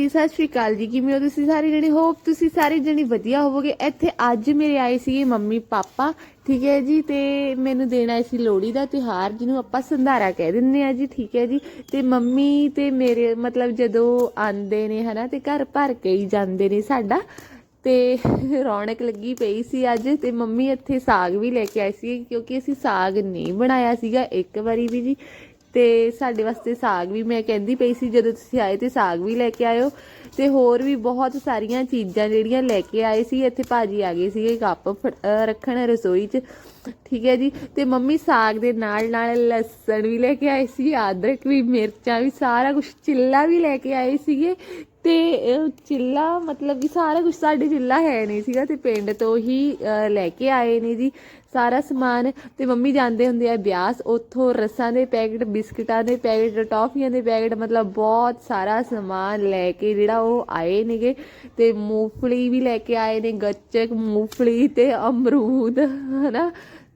ਜੀ, ਸਤਿ ਸ਼੍ਰੀ ਅਕਾਲ ਜੀ, ਕਿਵੇਂ ਹੋ ਤੁਸੀਂ ਸਾਰੇ ਜਣੇ? ਹੋਪ ਤੁਸੀਂ ਸਾਰੇ ਜਣੇ ਵਧੀਆ ਹੋਵੋਗੇ। ਇੱਥੇ ਅੱਜ ਮੇਰੇ ਆਏ ਸੀਗੇ ਮੰਮੀ, ਪਾਪਾ, ਠੀਕ ਹੈ ਜੀ? ਤੇ ਮੈਨੂੰ ਦੇਣਾ ਆਏ ਸੀ ਲੋਹੜੀ ਦਾ ਤਿਉਹਾਰ, ਜਿਹਨੂੰ ਆਪਾਂ ਸੰਧਾਰਾ ਕਹਿ ਦਿੰਦੇ ਆ ਜੀ, ਠੀਕ ਹੈ ਜੀ? ਤੇ ਮੰਮੀ ਤੇ ਮੇਰੇ, ਮਤਲਬ ਜਦੋਂ ਆਂਦੇ ਨੇ, ਹਨਾ, ਤੇ ਘਰ ਭਰ ਕੇ ਹੀ ਜਾਂਦੇ ਨੇ ਸਾਡਾ। ਤੇ ਰੌਣਕ ਲੱਗੀ ਪਈ ਸੀ ਅੱਜ, ਤੇ ਮੰਮੀ ਇੱਥੇ ਸਾਗ ਵੀ ਲੈ ਕੇ ਆਏ ਸੀ ਕਿਉਂਕਿ ਅਸੀਂ ਸਾਗ ਨਹੀਂ ਬਣਾਇਆ ਸੀਗਾ ਇੱਕ ਵਾਰੀ ਵੀ ਜੀ। ਤੇ ਸਾਡੇ ਵਾਸਤੇ ਸਾਗ ਵੀ ਮੈਂ ਕਹਿੰਦੀ ਪਈ ਸੀ, ਜਦੋਂ ਤੁਸੀਂ ਆਏ ਤੇ ਸਾਗ ਵੀ ਲੈ ਕੇ ਆਇਓ। ਤੇ ਹੋਰ ਵੀ ਬਹੁਤ ਸਾਰੀਆਂ ਚੀਜ਼ਾਂ ਜਿਹੜੀਆਂ ਲੈ ਕੇ ਆਏ ਸੀ, ਇੱਥੇ ਭਾਜੀ ਆ ਗਏ ਸੀਗੇ ਕੱਪ ਫੜ- ਰੱਖਣ ਰਸੋਈ 'ਚ। ਠੀਕ ਹੈ ਜੀ? ਤੇ ਮੰਮੀ ਸਾਗ ਦੇ ਨਾਲ ਨਾਲ ਲਸਣ ਵੀ ਲੈ ਕੇ ਆਏ ਸੀ, ਅਦਰਕ ਵੀ, ਮਿਰਚਾਂ ਵੀ, ਸਾਰਾ ਕੁਝ ਚਿੱਲਾ ਵੀ ਲੈ ਕੇ ਆਏ ਸੀਗੇ। ਤੇ ਚਿੱਲਾ ਮਤਲਬ ਕਿ ਸਾਰਾ ਕੁਝ ਸਾਡੇ ਚਿੱਲਾ ਹੈ ਨਹੀਂ ਸੀਗਾ ਤੇ ਪਿੰਡ ਤੋਂ ਹੀ ਲੈ ਕੇ ਆਏ ਨੇ ਜੀ। ਸਾਰਾ ਸਮਾਨ ਤੇ ਮੰਮੀ ਜਾਂਦੇ ਹੁੰਦੇ ਆ ਬਿਆਸ, ਉੱਥੋਂ ਰਸਾਂ ਦੇ ਪੈਕਟ, ਬਿਸਕਟਾਂ ਦੇ ਪੈਕਟ, ਟੌਫੀਆਂ ਦੇ ਪੈਕਟ, ਮਤਲਬ ਬਹੁਤ ਸਾਰਾ ਸਮਾਨ ਲੈ ਕੇ ਜਿਹੜਾ ਉਹ ਆਏ ਨੇਗੇ ਤੇ ਮੂੰਗਫਲੀ ਵੀ ਲੈ ਕੇ ਆਏ ਨੇ, ਗੱਚਕ, ਮੂੰਗਫਲੀ ਤੇ ਅਮਰੂਦ, ਹਨਾ?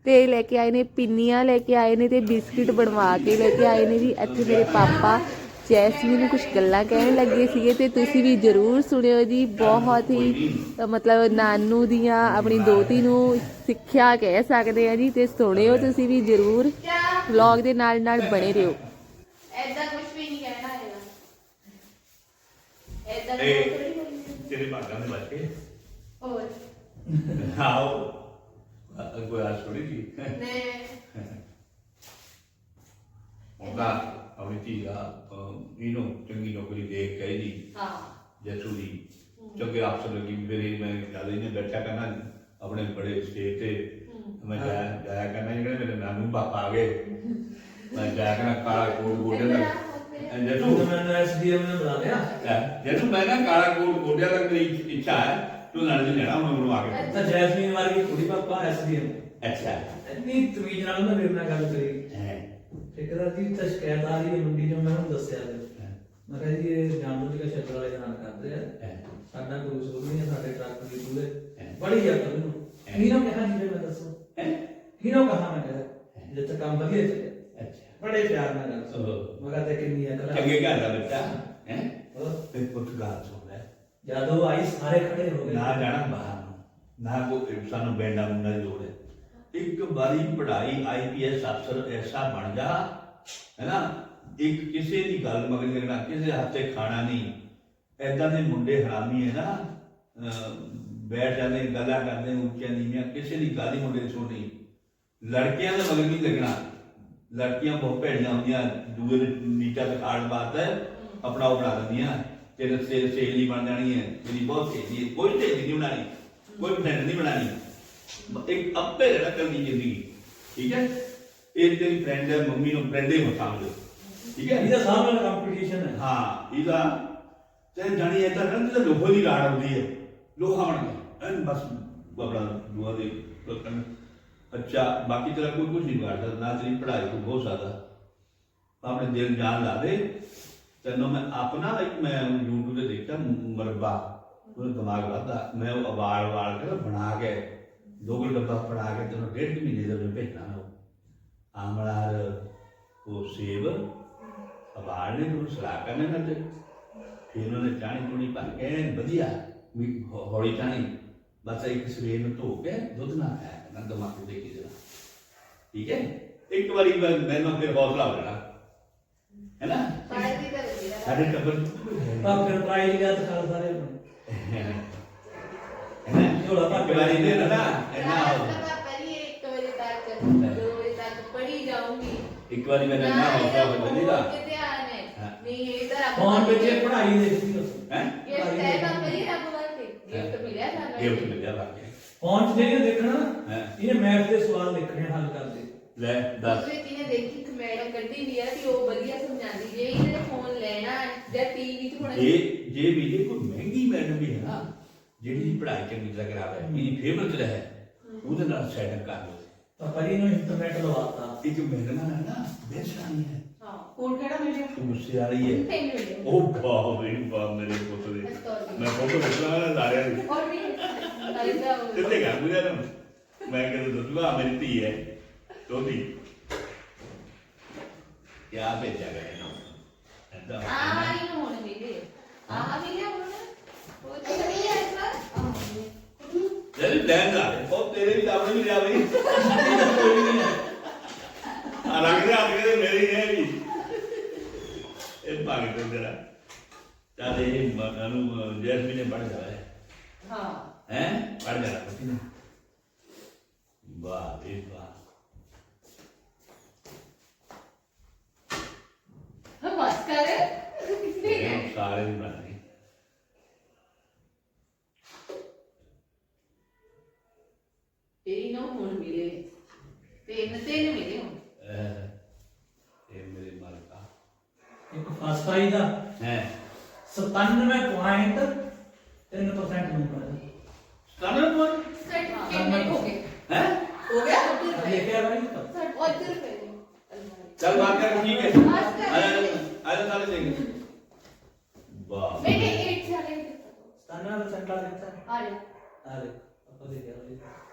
ਤੇ ਲੈ ਕੇ ਆਏ ਨੇ, ਪਿੰਨੀਆਂ ਲੈ ਕੇ ਆਏ ਨੇ ਤੇ ਬਿਸਕਟ ਬਣਵਾ ਕੇ ਲੈ ਕੇ ਆਏ ਨੇ ਜੀ ਇੱਥੇ ਮੇਰੇ ਪਾਪਾ ਜੈਸਮੀਨ ਨੂੰ ਕੁਝ ਗੱਲਾਂ ਕਹਿਣ ਲੱਗੇ ਸੀਗੇ ਤੇ ਤੁਸੀਂ ਵੀ ਜਰੂਰ ਸੁਣਿਓ ਜੀ। ਬਹੁਤ ਹੀ ਮਤਲਬ ਨਾਨੂ ਦੀਆਂ ਆਪਣੀ ਦੋਤੀ ਨੂੰ ਸਿੱਖਿਆ ਕਹਿ ਸਕਦੇ ਆ ਜੀ ਤੇ ਸੁਣਿਓ ਤੁਸੀਂ ਵੀ ਜਰੂਰ। ਵਲੌਗ ਦੇ ਨਾਲ ਨਾਲ ਬਣੇ ਰਹੋ। ਐਦਾਂ ਕੁਝ ਵੀ ਨਹੀਂ ਕਹਿਣਾ ਹੈਗਾ। ਐਦਾਂ ਤੇਰੇ ਭਾਗਾਂ ਦੇ ਬੱਚੇ ਹੋਰ? ਆਓ। ਕੋਈ ਆ ਛੋੜੀ ਜੀ। ਨੇ ਉਹਦਾ ਆਪਣੀ ਧੀ ਆ ਅਹ, ਇਹਨੂੰ ਚੰਗੀ ਨੌਕਰੀ ਦੇ ਕੇ ਜੀ। ਹਾਂ। ਜੱਸੂ ਦੀ। ਚੰਗੇ ਅਫਸਰ ਲੱਗੀ ਮੇਰੇ ਮੈਂ ਗੱਲ ਇਹਨੇ ਬੈਠਾ ਕਰਨਾ ਆਪਣੇ ਬੜੇ ਸਟੇਜ ਤੇ। ਮੈਂ ਜਾਇਆ ਜਾਇਆ ਕਰਨਾ ਜਿਹੜੇ ਮੇਰੇ ਨਾਨੂ ਪਾਪਾ ਆ ਗਏ। ਮੈਂ ਜਾਇਆ ਕਰਨਾ ਕਾਲਾ ਕੋਟ ਗੋਡੇ ਦਾ ਜੱਸੂ ਤਾਂ ਮੈਨੂੰ ਐਸਡੀਐਮ ਨੇ ਬੁਲਾ ਲਿਆ। ਜੱਸੂ ਮੈਂ ਨਾ ਕਾਲਾ ਕੋਟ ਗੋਡਿਆਂ ਤੱਕ ਮੇਰੀ ਇੱਛਾ ਹੈ? ਤੂੰ ਨਾਲ ਜੀ ਲੈਣਾ ਮੈਂ ਉਹਨੂੰ ਆ ਕੇ ਤਾਂ ਜੈਸਮੀਨ ਵਰਗੀ ਕੁੜੀ ਪਾਪਾ ਐਸਡੀਐਮ ਅੱਛਾ। ਇੰਨੀ ਤਮੀਜ਼ ਨਾਲ ਉਹਨੇ ਮੇਰੇ ਨਾਲ ਗੱਲ ਕਰੀ। ਠੇਕੇਦਾਰ ਜੀ ਤਾਂ ਸ਼ਿਕਾਇਤ ਆ ਰਹੀ ਹੈ ਮੰਡੀ ਚੋਂ ਮੈਂ ਉਹਨੂੰ ਦੱਸਿਆ ਜੀ ਮੈਂ ਕਿਹਾ ਜੀ ਇਹ ਜਾਣੋ ਜੀ ਸ਼ਟਰ ਵਾਲੇ ਨਾਲ ਕਰਦੇ ਆ। ਸਾਡਾ ਕੋਈ ਕਸੂਰ ਨਹੀਂ ਹੈ ਸਾਡੇ ਟਰੱਕ ਵੀ ਪੂਰੇ। ਬੜੀ ਆ ਕਰ ਨੂੰ ਕਿਹਨੂੰ ਕਿਹਾ ਜੀ ਮੈਂ ਦੱਸੋ। ਕਿਹਨੂੰ ਕਹਾ ਮੈਂ ਕਿਹਾ ਜਿੱਥੇ ਕੰਮ ਵਧੀਆ ਚੱਲੇ ਅੱਛਾ। ਬੜੇ ਪਿਆਰ ਨਾਲ ਗੱਲ ਸੁਣ। ਓਹ। ਮੈਂ ਕਿਹਾ ਤੇ ਕਿੰਨੀ ਹੈ ਚੰਗੇ ਘਰ ਦਾ ਬੱਚਾ ਹੈ। ਉਹ ਤੇ ਪੁੱਤ ਗੱਲ ਸੁਣ ਲੈ। ਜਦੋਂ ਆਈ ਸਾਰੇ ਖੜੇ ਹੋ ਗਏ। ਨਾ ਜਾਣਾ ਬਾਹਰ ਨੂੰ। ਨਾ ਕੋਈ ਸਾਨੂੰ ਬੈਂਡਾ ਮੁੰਡਾ ਦੀ ਲੋੜ ਹੈ। ਇੱਕ ਵਾਰੀ ਪੜ੍ਹਾਈ ਆਈਪੀਐਸ ਅਫਸਰ ਐਸਾ ਬਣ ਜਾ, ਹੈ ਨਾ? ਇੱਕ ਕਿਸੇ ਦੀ ਗੱਲ ਮਗਰ ਲੱਗਣਾ ਕਿਸੇ ਹੱਥੇ ਖਾਣਾ ਨਹੀਂ। ਐਦਾਂ ਦੇ ਮੁੰਡੇ ਹਰਾਮੀ ਹੈ ਨਾ? ਬੈਠ ਜਾਂਦੇ, ਗੱਲਾਂ ਕਰਦੇ, ਉੱਚੀਆਂ ਨੀਵੀਆਂ, ਕਿਸੇ ਦੀ ਗੱਲ ਹੀ ਮੁੰਡੇ ਸੁਣਨੀ। ਲੜਕੀਆਂ ਦੇ ਮਗਰ ਨਹੀਂ ਲੱਗਣਾ। ਲੜਕੀਆਂ ਬਹੁਤ ਭੈੜੀਆਂ ਹੁੰਦੀਆਂ, ਦੂਏ ਦੇ ਨੀਚਾ ਤੇ ਖਾੜ ਬਾਤ ਹੈ, ਆਪਣਾ ਉਹ ਬਣਾ ਦਿੰਦੀਆਂ। ਤੇਰੇ ਸੇ ਸਹੇਲੀ ਬਣ ਜਾਣੀ ਹੈ। ਮੇਰੀ ਬਹੁਤ ਸਹੇਲੀ ਕੋਈ ਸਹੇਲੀ ਨਹੀਂ ਬਣਾਣੀ ਕੋਈ ਫਰੈਂਡ ਨਹੀਂ ਬਣਾਣੀ ਇੱਕ ਆਪੇ ਰਹਿਣਾ ਕਰਨੀ ਜ਼ਿੰਦਗੀ। ਠੀਕ ਹੈ? ਇਹ ਤੇਰੀ ਫਰੈਂਡ ਹੈ ਮੰਮੀ ਨੂੰ ਫਰੈਂਡ ਹੀ ਮਤ ਸਮਝ ਠੀਕ ਹੈ? ਇਹਦਾ ਸਾਹਮਣੇ ਕੰਪੀਟੀਸ਼ਨ ਹੈ। ਹਾਂ ਇਹਦਾ ਤੇ ਜਾਣੀ ਇਹ ਤਾਂ ਨਾ ਤੇ ਲੋਹੋ ਦੀ ਰਾੜ ਆਉਂਦੀ ਹੈ। ਲੋਹਾ ਬਣ ਗਿਆ। ਐਨ ਬਸ ਬਬੜਾ ਦੁਆ ਦੇ ਲੋਕਾਂ ਅੱਛਾ ਬਾਕੀ ਤੇਰਾ ਕੋਈ ਕੁਝ ਨਹੀਂ ਕਰਦਾ ਨਾ ਤੇਰੀ ਪੜ੍ਹਾਈ ਤੋਂ ਬਹੁਤ ਜ਼ਿਆਦਾ। ਆਪਣੇ ਦਿਲ ਜਾਨ ਲਾ ਦੇ। ਤੈਨੂੰ ਮੈਂ ਆਪਣਾ ਇੱਕ ਮੈਂ YouTube ਤੇ ਦੇਖਿਆ ਮਰਬਾ। ਉਹ ਦਿਮਾਗ ਵੱਧਦਾ। ਮੈਂ ਉਹ ਵਾਲ ਵਾਲ ਕੇ ਨਾ ਬਣਾ ਕੇ ਦੋ ਕਿਲੋ ਡੱਬਾ ਬਣਾ ਕੇ ਤੈਨੂੰ ਡੇਢ ਕੁ ਮਹੀਨੇ ਦੇ ਵਿੱਚ ਭੇਜਣਾ ਮੈਂ ਉਹ। ਆਮਲਾਰ ਉਹ ਸੇਬ ਅਵਾਰ ਨੇ ਨੂੰ ਸਲਾਹ ਕਰਨੇ ਨਾ ਤੇ ਫਿਰ ਉਹਨੇ ਚਾਣੀ ਚੂਣੀ ਭਰ ਕੇ ਐਨ ਵਧੀਆ ਵੀ ਹੌ- ਹੌਲੀ ਚਾਣੀ ਬਸ ਇੱਕ ਸਵੇਰ ਨੂੰ ਧੋ ਕੇ ਦੁੱਧ ਨਾ ਖਾਇਆ ਕਰਨਾ ਦਿਮਾਗ ਤੇ ਕੀ ਜਰਾ। ਠੀਕ ਹੈ? ਇੱਕ ਵਾਰੀ ਮੈਂ- ਮੈਨੂੰ ਫਿਰ ਹੌਸਲਾ ਹੋ ਜਾਣਾ ਹੈ ਨਾ ਸਾਡੇ ਟੱਬਰ ਤਾਂ ਫਿਰ ਪ੍ਰਾਈਜ਼ ਲਿਆ ਸਾਰੇ ਝੋਲਾ ਭਰ ਕੇ ਇੱਕ ਵਾਰੀ ਦੇ ਨਾ ਇੰਨਾ ਇੱਕ ਵਾਰੀ ਮੈਂ ਇੰਨਾ ਹੌਸਲਾ ਹੋ। ਜਾਂਦੀਦਾ ਫੋਨ ਵਿੱਚ ਇਹ ਪੜ੍ਹਾਈ ਦੇਖਦੀ ਦੱਸੋ ਹੈ? ਗਿਫਟ ਮਿਲਿਆ ਗਿਫਟ ਮਿਲਿਆ ਬਾਕੀ ਫੋਨ 'ਚ ਜਿਹੜੀਆਂ ਦੇਖਣਾ ਨਾ। ਇਹਨੇ ਮੈਥ ਦੇ ਸਵਾਲ ਲਿਖਣੇ ਹੱਲ ਕਰਦੇ ਲੈ ਦੱਸ। ਦੂਸਰੇ ਜਿਹਨੇ ਦੇਖੀ ਇੱਕ ਮੈਡਮ ਕੱਢੀ ਵੀ ਆ ਕਿ ਉਹ ਵਧੀਆ ਸਮਝਾਉਂਦੀ ਜੇ ਇਹਨੇ ਫੋਨ ਲੈਣਾ ਜਾਂ ਟੀਵੀ 'ਚ ਹੁਣ ਜੇ ਜੇ ਵੀ ਜੇ ਕੋਈ ਮਹਿੰਗੀ ਮੈਡਮ ਵੀ ਹੈ ਨਾ ਜਿਹੜੀ ਪੜ੍ਹਾਈ ਚੰਗੀ ਤਰ੍ਹਾਂ ਕਰਾਵੇ ਇਹਦੀ ਫੇਵਰਟ ਰਹੇ ਉਹਦੇ ਨਾਲ ਸੈਟਅਪ ਕਰ ਲਓ। ਤਾਂ ਪਰੀ ਨੂੰ ਇੰਟਰਨੈਟ ਲਵਾਤਾ। ਇੱਕ ਮੈਡਮ ਹੈ ਨਾ ਬੇਸ਼ਰਾਨੀ ਹੈ। ਹਾਂ ਕੋਲ ਕਿਹੜਾ ਮਿਲਿਆ ਗੁੱਸੇ ਵਾਲੀ ਹੈ। ਤਿੰਨ ਮਿਲੇ ਉਹ ਵਾਹ ਬਈ ਵਾਹ ਮੇਰੇ ਪੁੱਤ ਦੇ। ਮੈਂ ਫੋਟੋ ਖਿੱਚਣਾ ਲਾਰਿਆ ਦੀ। ਔਰ ਵੀ। ਅਲਗਾ ਕਿੱਥੇ ਦੂਗਾ ਨਾ ਮੈਂ ਕਹਿੰਦਾ ਦੱਸੂਗਾ ਮੇਰੀ ਧੀ ਹੈ ਤੋਦੀ ਕਿਆ ਭੇਜਿਆ ਗਿਆ ਇਹਨੂੰ? ਏਦਾਂ। ਆ ਵਾਲੀ ਨੂੰ ਹੁਣ ਮਿਲੇ। ਆ ਮਿਲੇ ਲੈਣ ਦਾ ਉਹ ਤੇਰੇ ਵੀ ਆਪਣੇ ਵੀ ਲਿਆ ਬਈ। ਨਹੀਂ ਹੈ ਆ ਲੱਗ ਰਿਹਾ ਹੱਥ ਕਿਤੇ ਮੇਰੀ ਹੈ ਵੀ। ਇਹ ਭਾਗ ਤੇ ਤੇਰਾ। ਚੱਲ ਇਹ ਮਨੂੰ ਜੈਸਮੀਨ ਨੇ ਪੜ ਜਾਇਆ ਹਾਂ। ਹੈ। ਪੜ ਜਾ ਕਿਨੇ ਵਾਹ ਵੇ ਵਾਹ। ਹਾਂ ਬਸ ਕਰ। ਸਾਰੇ ਦੀ ਬਣਾ ਤਿੰਨ ਤਿੰਨ ਮਿਲੇ ਹੁਣ ਇਹ ਇਹ ਮੇਰੇ ਮਾਲਕਾ ਇੱਕ ਫਸਟ ਆਈ ਦਾ ਹੈ 97.3% ਨੰਬਰ ਹੈ ਸਟਾਰਟ ਕੋਣ ਕਿੰਨੇ ਹੋ ਗਏ ਹੈ ਹੋ ਗਿਆ ਦੇਖਿਆ ਭਾਈ ਉੱਧਰ ਪੈ चल बात कर ठीक है बस कर। अरे अरे साले देंगे वाह मैंने 8 साले 97% ਵਾਲਾ ਦਿੱਤਾ आ रहे ਆ ਦੇ ਆਪਾਂ ਦੇਖਿਆ ਭਾਈ पहले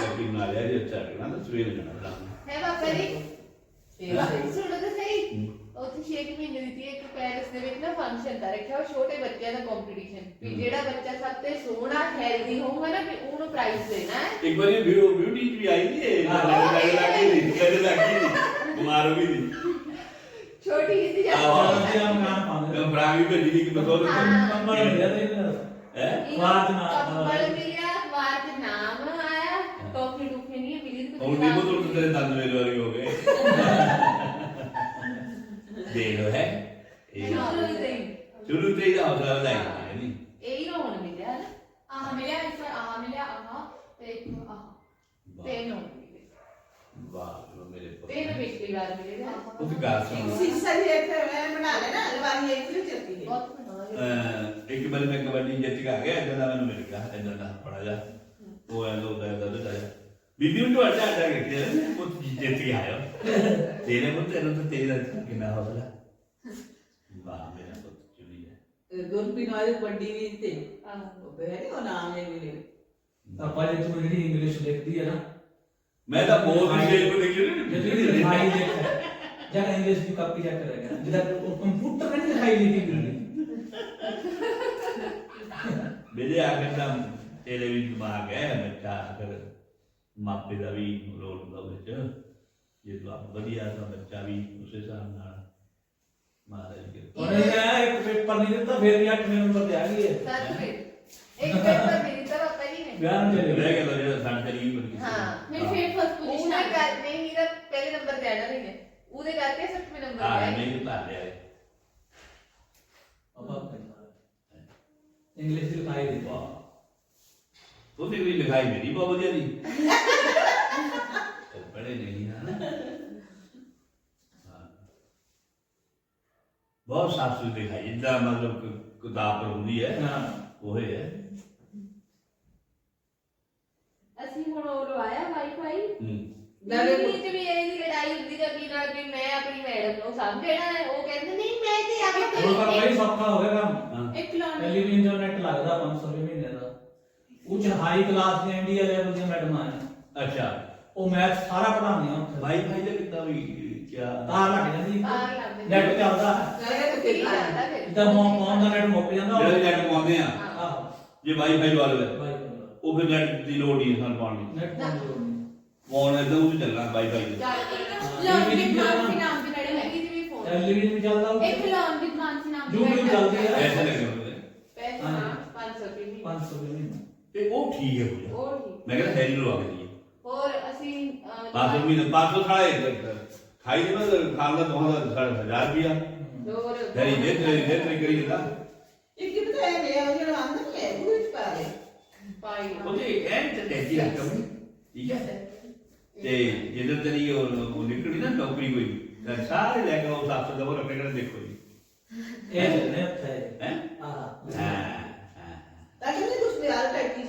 ਲੱਗੀ ਬਣਾ ਲਿਆ ਜੇ ਅੱਛਾ ਲੱਗਣਾ ਤਾਂ ਸਵੇਰ ਜਾਣਾ ਬਣਾ ਹੈ ਬਾਬਾ ਜੀ? ਸੁਣੋ ਤਾਂ ਸਹੀ। ਉੱਥੇ ਛੇ ਕੁ ਮਹੀਨੇ ਦੀ ਸੀ ਇੱਕ ਪੈਰਿਸ ਦੇ ਵਿੱਚ ਨਾ ਫੰਕਸ਼ਨ ਦਾ ਰੱਖਿਆ ਉਹ ਛੋਟੇ ਬੱਚਿਆਂ ਦਾ ਕੰਪੀਟੀਸ਼ਨ ਵੀ ਜਿਹੜਾ ਬੱਚਾ ਸਭ ਤੋਂ ਸੋਹਣਾ ਹੈਲਦੀ ਹੋਊਗਾ ਨਾ ਵੀ ਉਹਨੂੰ ਪ੍ਰਾਈਜ਼ ਦੇਣਾ ਹੈ। ਇੱਕ ਵਾਰ ਇਹ ਬਿਊ- ਬਿਊਟੀ ਚ ਵੀ ਆਈ ਸੀ ਇਹ ਹਾਂ। ਲੱਗ ਲੱਗ ਲੱਗੀ ਨਹੀਂ ਕਦੇ ਲੱਗੀ ਨਹੀਂ ਬਿਮਾਰ ਹੋ ਗਈ ਸੀ। ਛੋਟੀ ਜਿਹੀ ਆਹ, ਜਾਂਦੀ ਹੈ। ਬਰਾਂਗੀ ਭੇਜੀ ਦੀ ਕਿ ਬਤੌਰ ਹਾਂ। ਕੰਬਲ ਮਿਲਿਆ ਤੇ ਹੈ? ਕੰਬਲ ਵੀ ਮਿਲੀ ਤੇ और देखो तो तेरे दंद मेरे वाले हो गए दे लो है ये ਸ਼ੁਰੂ ਤੋਂ ਹੀ शुरू से ही हौसला बढ़ाई है नहीं ਇਹ ਹੀ ਹੁਣ ਮਿਲਿਆ ਨਾ ਆਹ ਮਿਲਿਆ ਇਸ ਵਾਰ ਆਹ ਮਿਲਿਆ ਆਹ ਤੇ ਇੱਕ ਆਹ ਤਿੰਨ ਹੁਣ ਮਿਲੇ वाह लो मेरे ਤਿੰਨ ਪਿਛਲੀ ਵਾਰ ਮਿਲੇ ਨਾ उस गाल सुन ਸੀਸਾ ਜੀ ਇੱਥੇ ਮੈਂ ਬਣਾ ਲੈਣਾ ਅਲਵਾਰੀ ਇੱਥੇ ਵੀ ਚੱਲਦੀ ਹੈ ਬਹੁਤ ਬਣਾ ਇੱਕ ਵਾਰ ਮੈਂ ਕਬੱਡੀ ਜਿੱਤ ਕੇ ਆ ਗਿਆ ਇਦਾਂ ਦਾ ਮੈਨੂੰ ਮਿਲ ਗਿਆ ਇਦਾਂ ਦਾ ਬੜਾ ਜਾ ਉਹ ਐ ਲੋਕ ਐ ਦੱਦ ਜਾ ਬੀਬੀ ਨੂੰ ਤੁਹਾਡਾ ਅੱਡਾ ਕੇ ਉਹ ਜਿੱਤ ਕੇ ਆਇਆ ਤੇਰੇ ਪੁੱਤ ਨੂੰ ਤਾਂ ਤੇਰਾ ਕਿੰਨਾ ਹੌਸਲਾ ਵਾਹ ਮੇਰਾ ਪੁੱਤ ਚੁੜੀ ਹੈ ਗੁਰਪ੍ਰੀਤ ਨਾਲ ਵੱਡੀ ਵੀ ਤੇ ਉਹ ਹੈ ਉਹ ਨਾਮ ਹੈ ਮਿਲੇ ਆਪਾਂ ਜੇ ਤੂੰ ਜਿਹੜੀ ਇੰਗਲਿਸ਼ ਲਿਖਦੀ ਹੈ ਨਾ ਮੈਂ ਤਾਂ ਬਹੁਤ ਸ਼ੇਰ ਕੋ ਦੇਖੀ ਨਾ ਜਿਹੜੀ ਲਿਖਾਈ ਲਿਖ ਜਾਂ ਇੰਗਲਿਸ਼ ਦੀ ਕਾਪੀ ਜਾ ਕਰ ਰਿਹਾ ਜਿਹਦਾ ਉਹ ਕੰਪਿਊਟਰ ਨਹੀਂ ਲਿਖਾਈ ਲਿਖੀ ਮੇਰੇ ਆਖਰ ਤਾਂ ਤੇਰੇ ਵੀ ਦਿਮਾਗ ਹੈ ਬੱਚਾ ਅਗਰ ਮਾਪੇ ਦਾ ਵੀ ਰੋਲ ਹੁੰਦਾ ਵਿੱਚ ਜੇ ਤੂੰ ਆਪ ਵਧੀਆ ਤਾਂ ਬੱਚਾ ਵੀ ਉਸੇ ਹਿਸਾਬ ਨਾਲ ਮਹਾਰਾਜ ਕੇ ਉਹਨੇ ਕਿਹਾ ਇੱਕ ਪੇਪਰ ਨਹੀਂ ਦਿੱਤਾ ਫਿਰ ਵੀ 8 ਨੰਬਰ ਤੇ ਆ ਗਈ ਹੈ ਸੱਤ ਫਿਰ ਇੱਕ ਪੇਪਰ ਮੇਰੀ ਤਰ੍ਹਾਂ ਪਹਿਲੀ ਨੇ ਵਿਆਹ ਨੂੰ ਚਲੇ ਰਹਿ ਗਏ ਗਿਆ ਤਾਂ ਜਿਹੜਾ ਸਾਡੇ ਤਰੀਕ ਬਣ ਗਈ ਹਾਂ, ਮੇਰੀ ਫਿਰ ਫਸਟ ਪੋਜੀਸ਼ਨ ਉਹਨੇ ਆ ਗਈ ਕਰ ਨਹੀਂ ਹੀਰਾ ਪਹਿਲੇ ਨੰਬਰ ਤੇ ਆਣਾ ਨਹੀਂ ਹੈ ਉਹਦੇ ਕਰਕੇ ਸੱਤਵੇਂ ਨੰਬਰ ਹਾਂ ਤੇ ਆਇਆ ਨਹੀਂ ਤਾਂ ਲਿਆ ਹੈ ਆਪਾਂ ਇੰਗਲਿਸ਼ ਦੀ ਲਿਖਾਈ ਦੀ ਉਹਨੇ ਵੀ ਲਿਖਾਈ ਮੇਰੀ ਬਹੁਤ ਵਧੀਆ ਦੀ। ਉਹ ਬੜੇ ਨਹੀਂ ਨਾ। ਹਾਂ। ਬਹੁਤ ਸਾਫ਼ ਸੁਥਰੀ ਲਿਖਾਈ ਜਿੱਦਾਂ ਮਤਲਬ ਕਿ ਕਿਤਾਬ ਪਰ ਹੁੰਦੀ ਹੈ। ਹਾਂ। ਉਹ ਹੈ ਅਸੀਂ ਹੁਣ ਉਹ ਲਵਾਇਆ ਵਾਈਫਾਈ। ਹੂੰ। ਨਾਲੇ ਵਿੱਚ ਵੀ ਇਹਦੀ ਲੜਾਈ ਹੁੰਦੀ ਜਾਂਦੀ ਨਾਲ ਵੀ ਮੈਂ ਆਪਣੀ ਮੈਡਮ ਨੂੰ ਸਮਝਣਾ ਹੈ। ਉਹ ਕਹਿੰਦੇ ਨਹੀਂ ਮੈਂ ਤੇ ਆਪਣੇ ਹੁਣ ਤਾਂ ਬੜੀ ਸੌਖਾ ਹੋ ਗਿਆ ਕੰਮ ਹਾਂ। ਇੱਕ ਲਾਉਣ ਟੈਲੀਵਿਜ਼ਨ ਇੰਟਰਨੈਟ ਲੱਗਦਾ 500 ਰੁਪਏ ਮਹੀਨੇ ਦਾ ਉੱਚ ਹਾਈ ਕਲਾਸ ਦੇ ਇੰਡੀਆ ਲੈਵਲ ਦੀਆਂ ਮੈਡਮਾਂ ਆ ਅੱਛਾ। ਉਹ ਮੈਥ ਸਾਰਾ ਪੜਾਉਂਦੀਆਂ ਉੱਥੇ ਭਾਈ ਭਾਈ ਦਾ ਕਿਤਾ ਵੀ ਕਿਆ? ਤਾਰ ਲੱਗ ਜਾਂਦੀ। ਤਾਰ ਲੱਗ ਜਾਂਦੀ। ਨੈਟ ਚੱਲਦਾ ਸਾਰੇ ਤਾਂ ਫਿਰ ਫਿਰ ਜਾਂਦਾ ਫਿਰ। ਜਿੱਦਾਂ ਮੋਂ ਫੋਨ ਦਾ ਨੈਟ ਮੁੱਕ ਜਾਂਦਾ ਜਿਹੜਾ ਨੈਟ ਪਾਉਂਦੇ ਆ। ਆਹ। ਜੇ ਵਾਈਫਾਈ ਵਾਲੇ ਹੈ ਬਾਈ ਉਹ ਫਿਰ ਨੈਟ ਦੀ ਲੋੜ ਨਹੀਂ ਸਾਨੂੰ ਪਾਉਣ ਦੀ। ਨੈਟ ਪਾਉਣ ਦੀ ਲੋੜ ਨਹੀਂ। ਫੋਨ ਇਦਾਂ ਉਹ ਵੀ ਚੱਲਣਾ ਵਾਈਫਾਈ ਤੇ ਲਾਉਣ ਦੀ ਮਾਨਸੀ ਨਾਮ ਦੀ ਮੈਡਮ ਹੈਗੀ ਇਹਦੀ ਵੀ ਫੋਨ ਟੈਲੀਵਿਜ਼ਨ ਵੀ ਚੱਲਦਾ। ਉੱਥੇ ਇੱਕ ਲਾਉਣ ਦੀ ਮਾਨਸੀ ਨਾਮ ਦੀ YouTube ਮੈਡਮ ਚੱਲਦੀ ਹੈ। ਐਸੇ ਲੱਗੇ ਹੁੰਦੇ ਪੈਸੇ ਹਾਂ। ਹਾਂ 500 ਰੁਪਏ ਮਹੀਨੇ 500 ਰੁਪਏ ਮਹੀਨਾ ਤੇ ਉਹ ਠੀਕ ਹੈ ਪੂਜਾ ਹੋਰ ਠੀਕ। ਮੈਂ ਕਹਿੰਦਾ ਹੈਰੀ ਲਵਾ ਕੇ ਦਈਏ। ਹੋਰ ਅਸੀਂ ਅਹ, 500 ਮਹੀਨੇ 500 ਖਾਏ ਖਾਈ ਦੇ ਨਾ ਖਾਣ ਦਾ ਦੋਹਾਂ ਦਾ ਸਾਢੇ ਹਜ਼ਾਰ ਰੁਪਿਆ ਹੋਰ। ਹੈਰੀ ਦੇ ਤੇਰੇ ਦੇ ਤੇਰੇ ਕਰੀ ਜਾਂਦਾ। ਇੱਕ ਤਾਂ ਇਹ ਮੇਰਾ ਉਹ ਜਿਹੜਾ ਆਂਦਾ ਨਹੀਂ ਹੈ ਉਹ ਵਿੱਚ ਪਾ ਦੇ। ਪਾਈ ਉਹਦੇ ਐਂ ਤੇ ਦੇਖੀ ਰੱਖ ਕਮੀ ਠੀਕ ਹੈ? ਤੇ ਜਦੋਂ ਤੇਰੀ ਉਹ ਉਹ ਨਿਕਲੀ ਨਾ ਨੌਕਰੀ ਕੋਈ ਤਾਂ ਸਾਰੇ ਲੈ ਕੇ ਉਹ ਸਾਫ਼ ਉਹ ਰੱਖੇ ਕਰ ਦੇਖੋ ਜੀ। ਇਹ ਨੇ ਉੱਥੇ ਹੈ? ਆਹ ਹਾਂ। ਤਾਂ ਕੁਝ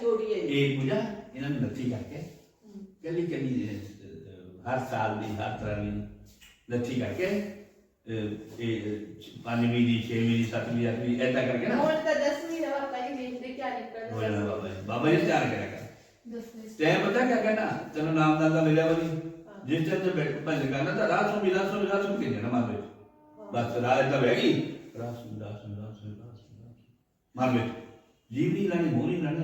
ਵਿਆਹ ਟੈਕੀ ਛੋੜੀ ਹੈ ਇਹ ਪੂਜਾ ਇਹਨਾਂ ਨੂੰ ਨੱਥੀ ਕਰਕੇ ਕੱਲੀ ਕੱਲੀ ਹਰ ਸਾਲ ਦੀ ਹਰ ਤਰ੍ਹਾਂ ਦੀ ਨੱਥੀ ਕਰਕੇ ਅਹ, ਇਹ ਪੰਜਵੀਂ ਦੀ ਛੇਵੀਂ ਦੀ ਸੱਤਵੀਂ ਅੱਠਵੀਂ ਏਦਾਂ ਕਰਕੇ ਨਾ ਹੁਣ ਤਾਂ 10ਵੀਂ ਦਾ ਪਾਪਾ ਜੀ ਦੇਖਦੇ ਕਿਆ ਹੋ ਜਾਣਾ ਨਿਕਲਦਾ ਬਾਬਾ ਜੀ ਬਾਬਾ ਜੀ ਧਿਆਨ ਕਰਿਆ ਕਰ 10ਵੀਂ ਤੈਂ ਪਤਾ ਕਿਆ ਕਹਿਣਾ ਤੈਨੂੰ ਨਾਮ ਦਾ ਤਾਂ ਮਿਲਿਆ ਬਣੀ ਜਿਸ ਤੇ ਤੇ ਬੈਠ ਭੰਜ ਕਰਨਾ ਤਾਂ ਰਾਤ ਨੂੰ ਮਿਲਾ ਸੋ ਰਾਤ ਨੂੰ ਕਿੰਨੇ ਨਾ ਮਾਰ ਵਿੱਚ ਬਸ ਰਾਤ ਤਾਂ ਬਹਿ ਗਈ ਰਾਤ ਨੂੰ ਰਾਤ ਨੂੰ ਰਾਤ ਨੂੰ ਰਾਤ ਨੂੰ ਮਾਰ ਵਿੱਚ ਜੀਵ ਨਹੀਂ ਲਾਣੀ ਮੂੰਹ ਨਹੀਂ ਲਾਣਾ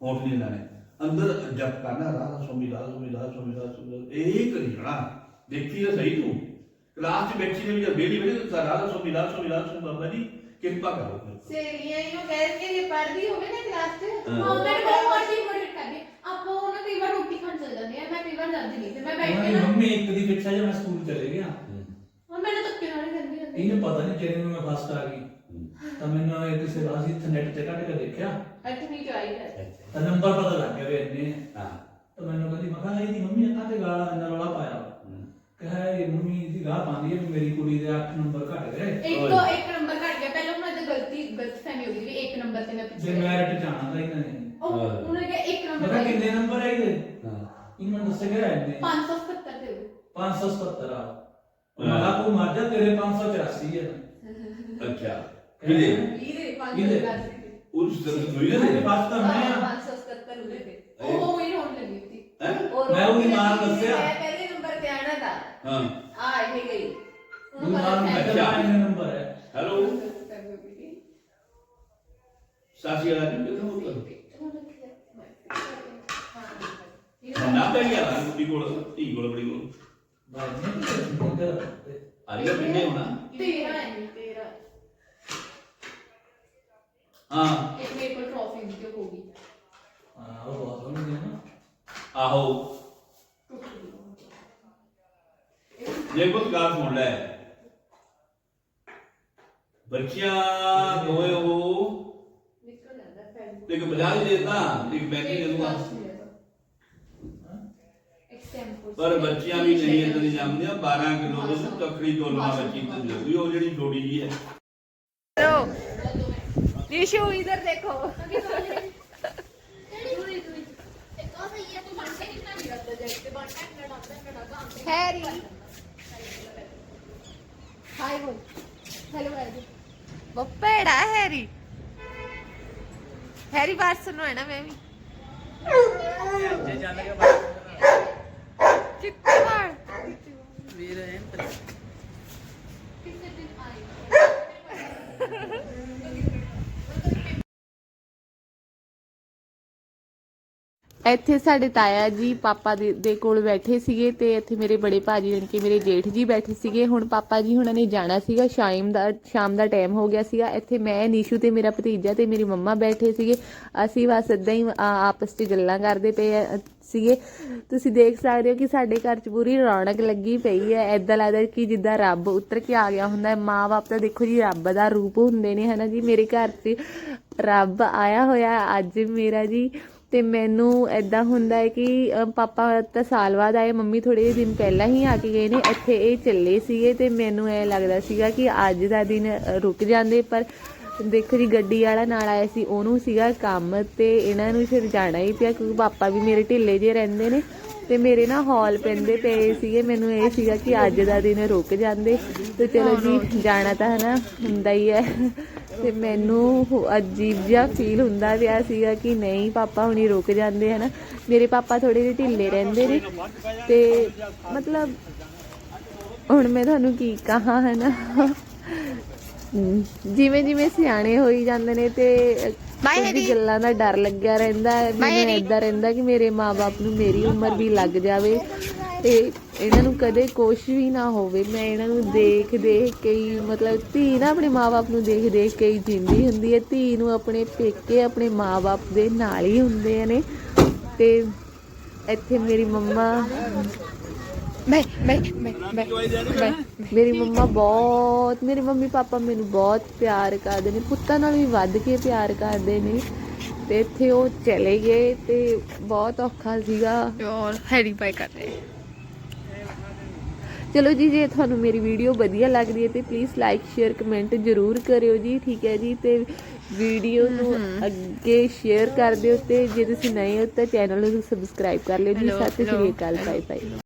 ਹੋਠ ਨਹੀਂ ਲਾਣੇ। ਅੰਦਰ ਜਪ ਕਰਨਾ ਰਾਤ ਸੋਮੀ ਰਾਤ ਸੋਮੀ ਰਾਤ ਸੋਮੀ ਰਾਤ ਸੋਮੀ ਇਹ ਕਰੀ ਜਾਣਾ। ਦੇਖੀ ਤਾਂ ਸਹੀ ਤੂੰ। ਕਲਾਸ 'ਚ ਬੈਠੀ ਨੇ ਵੀ ਬੇਲੀ ਬੈਠੀ ਤਾਂ ਰਾਤ ਸੋਮੀ ਰਾਤ ਸੋਮੀ ਰਾਤ ਸੋਮੀ ਬਾਬਾ ਜੀ ਕਿਰਪਾ ਕਰੋ ਸਹੇਲੀਆਂ ਇਹਨੂੰ ਕਹਿ ਕੇ ਇਹ ਪੜ੍ਹਦੀ ਹੋਵੇ ਨਾ ਕਲਾਸ 'ਚ। ਉਹਨਾਂ ਨੂੰ ਬਹੁਤ ਮੋਟੀਵੇਟ ਕਰਦੀ ਆਪਾਂ ਉਹਨਾਂ ਕਈ ਵਾਰ ਰੋਟੀ ਖਾਣ ਚੱਲ ਜਾਂਦੇ ਆ ਮੈਂ ਕਈ ਵਾਰ ਜਾਂਦੀ ਨਹੀਂ ਤੇ ਮੈਂ ਬੈਠ ਕੇ ਨਾ ਮੰਮੀ ਇੱਕ ਦੀ ਪਿੱਛੇ ਜੇ ਮੈਂ ਸਕੂਲ ਚਲੇ ਗਿਆ। ਹੁਣ ਮੈਨੂੰ ਧੱਕੇ ਨਾਲ ਹੀ ਕਹਿੰਦੀ ਹੁੰਦੀ ਇਹਨੂੰ ਪਤਾ ਨਹੀਂ ਜਿਹੜੇ ਨੂੰ ਮੈਂ ਫਸਟ ਆ ਗਈ। ਤਾਂ ਮੈਨੂੰ ਇਹ ਕਿਸੇ ਰਾਸੀ ਇੱਥੇ ਨੈਟ ਤੇ ਕੱਢ ਕੇ ਦੇਖਿਆ। ਅੱਠਵੀਂ ਚ ਆਈ ਹੈ। ਤਾਂ ਨੰਬਰ ਪਤਾ ਲੱਗ ਗਿਆ ਵੀ ਇੰਨੇ ਆ। ਹਾਂ। ਤਾਂ ਮੈਨੂੰ ਕਹਿੰਦੀ ਮੈਂ ਕਿਹਾ ਇਹਦੀ ਮੰਮੀ ਅੱਖਾਂ ਤੇ ਗਾਲਾਂ ਇੰਨਾ ਰੌਲਾ ਪਾਇਆ। ਕਹਾ ਇਹ ਮੰਮੀ ਦੀ ਗਾਹ ਪਾਉਂਦੀ ਹੈ ਵੀ ਮੇਰੀ ਕੁੜੀ ਦੇ 8 ਨੰਬਰ ਘਟ ਗਏ। ਇੱਕ ਤੋਂ ਇੱਕ ਨੰਬਰ ਘਟ ਗਿਆ। ਪਹਿਲਾਂ ਉਹਨਾਂ ਦੀ ਗਲਤੀ ਗਲਤ ਫਹਿਮੀ ਹੋ ਗਈ ਵੀ ਇੱਕ ਨੰਬਰ ਤੇ ਮੈਂ ਜੇ ਪਿੱਛੇ ਮੈਰਿਟ ਜਾਣਾ ਤਾਂ ਇਹਨਾਂ ਨੇ। ਉਹ ਉਹਨੇ ਕਿਹਾ ਇੱਕ ਮੈਂ ਨੰਬਰ ਕਿਹਾ ਤੇ ਕਿੰਨੇ ਨੰਬਰ ਹੈ ਇਹਦੇ? ਹਾਂ। ਇਹਨਾਂ ਦੱਸਿਆ ਗਿਆ ਇੰਨੇ 577 ਤੇ ਹੋਏ 577 ਆ। ਮੈਂ ਕਿਹਾ ਤੂੰ ਮਰ ਜਾ ਤੇਰੇ 584 ਹੈ ਅੱਛਾ। ਕਿਹਦੇ? ਵੀਰੇ ਕਿਹਦੇ? 577 ਉਸ ਤਰ੍ਹਾਂ ਹੋਈ ਇਹਦੇ ਨਾ ਪਾਸ ਤਾਂ ਮੈਂ ਆ 577 ਹੋਏ ਤੇ ਉਹ ਵੀ ਹੋਣ ਲੱਗੀ ਸੀ ਹੈ ਔਰ ਮੈਂ ਉਹਦੀ ਮਾਂ ਲੱਗੀ ਸੀ, ਦੱਸਿਆ। ਮੈਂ ਪਹਿਲੇ ਨੰਬਰ ਤੇ ਆਣਾ ਦਾ ਹਾਂ ਆ ਇਹ ਗਈ ਉਹਨੂੰ ਦੁਕਾਨ ਪਤਾ ਮੈਂ ਹੈ ਕਿਹਾ ਇੰਨੇ ਨੰਬਰ ਹੈ ਹੈਲੋ ਸਾਸੀ ਵਾਲਾ ਨਹੀਂ ਕਿਥੋਂ ਉੱਤਰ ਨਾ ਪੈ ਗਿਆ ਨਾ ਕੁੜੀ ਕੋਲ ਧੀ ਕੋਲ ਬੜੀ ਕੋਲ ਬਾਈ ਨੇ ਕਿਹਾ ਆ ਗਿਆ ਪਿੰਡੇ ਹੋਣਾ ਤੇਰਾ ਹੈ। ਇੱਕ ਕੋਲ ਟਰੋਫੀ ਵੀ ਤੇ ਹੋਗੀ ਹਾਂ ਉਹ ਬਹੁਤ ਹੈ ਨਾ। ਆਹੋ। ਜੇ ਕੁਝ ਗੱਲ ਸੁਣ ਲੈ। ਬੱਚਿਆਂ ਦੋਏ ਉਹ ਨਿਕਲ ਜਾਂਦਾ ਫੈਲ ਇੱਕ 50 ਦੇ ਦੇਤਾ ਇੱਕ 35 ਦੇ ਦੂੰਗਾ। ਪਰ ਬੱਚਿਆਂ ਵੀ ਨਹੀਂ ਇਦਾਂ ਦੀ ਜੰਮਦੀਆਂ 12 ਕਿਲੋ ਦੁੱਧ ਤਕੜੀ ਤੋਲਵਾ ਬੱਚੀ ਤੇ ਜਲਦੀ ਉਹ ਜਿਹੜੀ ਛੋਟੀ ਜੀ ਹੈ। ऋषु इधर देखो। हैरी। हाय बोल। हेलो हैरी हैरी हैरी बात सुनो है ना मैं भी बार? ਇੱਥੇ ਸਾਡੇ ਤਾਇਆ ਜੀ ਪਾਪਾ ਦੇ ਦੇ ਕੋਲ ਬੈਠੇ ਸੀਗੇ ਤੇ ਇੱਥੇ ਮੇਰੇ ਬੜੇ ਭਾਜੀ ਜਾਣੀ ਕਿ ਮੇਰੇ ਜੇਠ ਜੀ ਬੈਠੇ ਸੀਗੇ। ਹੁਣ ਪਾਪਾ ਜੀ ਹੁਣਾਂ ਨੇ ਜਾਣਾ ਸੀਗਾ। ਸ਼ਾਮ ਦਾ ਸ਼ਾਮ ਦਾ ਟਾਈਮ ਹੋ ਗਿਆ ਸੀਗਾ। ਇੱਥੇ ਮੈਂ, ਨੀਸ਼ੂ ਤੇ ਮੇਰਾ ਭਤੀਜਾ ਤੇ ਮੇਰੀ ਮੰਮਾ ਬੈਠੇ ਸੀਗੇ। ਅਸੀਂ ਬਸ ਏਦਾਂ ਹੀ ਆਪਸ 'ਚ ਗੱਲਾਂ ਕਰਦੇ ਪਏ ਸੀਗੇ। ਤੁਸੀਂ ਦੇਖ ਸਕਦੇ ਹੋ ਕਿ ਸਾਡੇ ਘਰ 'ਚ ਪੂਰੀ ਰੌਣਕ ਲੱਗੀ ਪਈ ਹੈ। ਐਦਾਂ ਲੱਗਦਾ ਕਿ ਜਿੱਦਾਂ ਰੱਬ ਉਤਰ ਕੇ ਆ ਗਿਆ ਹੁੰਦਾ ਹੈ। ਮਾਂ-ਬਾਪ ਤਾਂ ਦੇਖੋ ਜੀ, ਰੱਬ ਦਾ ਰੂਪ ਹੁੰਦੇ ਨੇ, ਹਨਾ ਜੀ। ਮੇਰੇ ਘਰ 'ਚ ਰੱਬ ਆਇਆ ਹੋਇਆ। ਅੱਜ ਮੇਰਾ ਜੀ ਤੇ ਮੈਨੂੰ ਐਦਾਂ ਹੁੰਦਾ ਹੈ ਕਿ ਪਾਪਾ ਤਾਂ ਸਾਲ ਬਾਅਦ ਆਏ, ਮੰਮੀ ਥੋੜੇ ਜਿਹੇ ਦਿਨ ਪਹਿਲਾਂ ਹੀ ਆ ਕੇ ਗਏ ਨੇ, ਇੱਥੇ ਇਹ ਚੱਲੇ ਸੀਗੇ ਤੇ ਮੈਨੂੰ ਐ ਲੱਗਦਾ ਸੀਗਾ ਕਿ ਅੱਜ ਦਾ ਦਿਨ ਰੁਕ ਜਾਂਦੇ, ਪਰ ਦੇਖੋ ਜੀ, ਗੱਡੀ ਵਾਲਾ ਨਾਲ ਆਇਆ ਸੀ, ਉਹਨੂੰ ਸੀਗਾ ਕੰਮ ਤੇ ਇਹਨਾਂ ਨੂੰ ਫਿਰ ਜਾਣਾ ਹੀ ਪਿਆ, ਕਿਉਂਕਿ ਪਾਪਾ ਵੀ ਮੇਰੇ ਢਿੱਲੇ ਜੇ ਰਹਿੰਦੇ ਨੇ ਤੇ ਮੇਰੇ ਨਾ ਹਾਲ ਪੈਂਦੇ ਪਏ ਸੀਗੇ, ਮੈਨੂੰ ਇਹ ਸੀਗਾ ਕਿ ਅੱਜ ਦਾ ਦਿਨ ਰੁਕ ਜਾਂਦੇ। ਤੇ ਚਲੋ ਜੀ, ਜਾਣਾ ਤਾਂ ਹਨਾ, ਹੁੰਦਾ ਹੀ ਹੈ। ਤੇ ਮੈਨੂੰ ਅਜੀਬ ਜਿਹਾ ਫੀਲ ਹੁੰਦਾ ਪਿਆ ਸੀਗਾ ਕਿ ਨਹੀਂ, ਪਾਪਾ ਹੁਣੀ ਰੁਕ ਜਾਂਦੇ ਹਨਾ। ਮੇਰੇ ਪਾਪਾ ਥੋੜੇ ਜਿਹੇ ਢਿੱਲੇ ਰਹਿੰਦੇ ਨੇ। ਤੇ ਮਤਲਬ, ਹੁਣ ਮੈਂ ਤੁਹਾਨੂੰ ਕੀ ਕਹਾਂ ਹੈ ਨਾ ਜਿਵੇਂ ਜਿਵੇਂ ਸਿਆਣੇ ਹੋਈ ਜਾਂਦੇ ਨੇ ਤੇ ਕੁਝ ਗੱਲਾਂ ਦਾ ਡਰ ਲੱਗਿਆ ਰਹਿੰਦਾ ਹੈ ਮੈਨੂੰ ਏਦਾਂ ਰਹਿੰਦਾ ਕਿ ਮੇਰੇ ਮਾਪੇ ਨੂੰ ਮੇਰੀ ਉਮਰ ਵੀ ਲੱਗ ਜਾਵੇ ਤੇ ਇਹਨਾਂ ਨੂੰ ਕਦੇ ਕੁਛ ਵੀ ਨਾ ਹੋਵੇ। ਮੈਂ ਇਹਨਾਂ ਨੂੰ ਦੇਖ ਦੇਖ ਕੇ ਹੀ ਮਤਲਬ ਧੀ ਨਾ ਆਪਣੇ ਮਾਪੇ ਨੂੰ ਦੇਖ ਦੇਖ ਕੇ ਹੀ ਜਿੰਦੀ ਹੁੰਦੀ ਹੈ। ਧੀ ਨੂੰ ਆਪਣੇ ਪੇਕੇ ਆਪਣੇ ਮਾਪੇ ਦੇ ਨਾਲ ਹੀ ਹੁੰਦੇ ਨੇ ਤੇ ਇੱਥੇ ਮੇਰੀ ਮੰਮਾ ਮੈਂ ਮੈਂ ਮੈਂ ਮੈਂ ਮੇਰੀ ਮੰਮਾ ਬਹੁਤ ਮੇਰੀ ਮੰਮੀ ਪਾਪਾ ਮੈਨੂੰ ਬਹੁਤ ਪਿਆਰ ਕਰਦੇ ਨੇ। ਪੁੱਤਾਂ ਨਾਲ ਵੀ ਵੱਧ ਕੇ ਪਿਆਰ ਕਰਦੇ ਨੇ। ਤੇ ਇੱਥੇ ਉਹ ਚਲੇ ਗਏ ਤੇ ਬਹੁਤ ਔਖਾ ਸੀਗਾ। ਔਰ ਹੈਰੀ ਬਾਈ ਕਰਦੇ ਚਲੋ ਜੀ ਜੇ ਤੁਹਾਨੂੰ ਮੇਰੀ ਵੀਡੀਓ ਵਧੀਆ ਲੱਗਦੀ ਹੈ ਤੇ ਪਲੀਜ਼ ਲਾਈਕ ਸ਼ੇਅਰ ਕਮੈਂਟ ਜ਼ਰੂਰ ਕਰਿਓ ਜੀ ਠੀਕ ਹੈ ਜੀ? ਤੇ ਵੀਡੀਓ ਨੂੰ ਅੱਗੇ ਸ਼ੇਅਰ ਕਰ ਦਿਓ ਤੇ ਜੇ ਤੁਸੀਂ ਨਏ ਹੋ ਤਾਂ ਚੈਨਲ ਨੂੰ ਸਬਸਕ੍ਰਾਈਬ ਕਰ ਲਿਓ ਜੀ। ਸਤਿ ਸ਼੍ਰੀ ਅਕਾਲ ਬਾਏ ਬਾਏ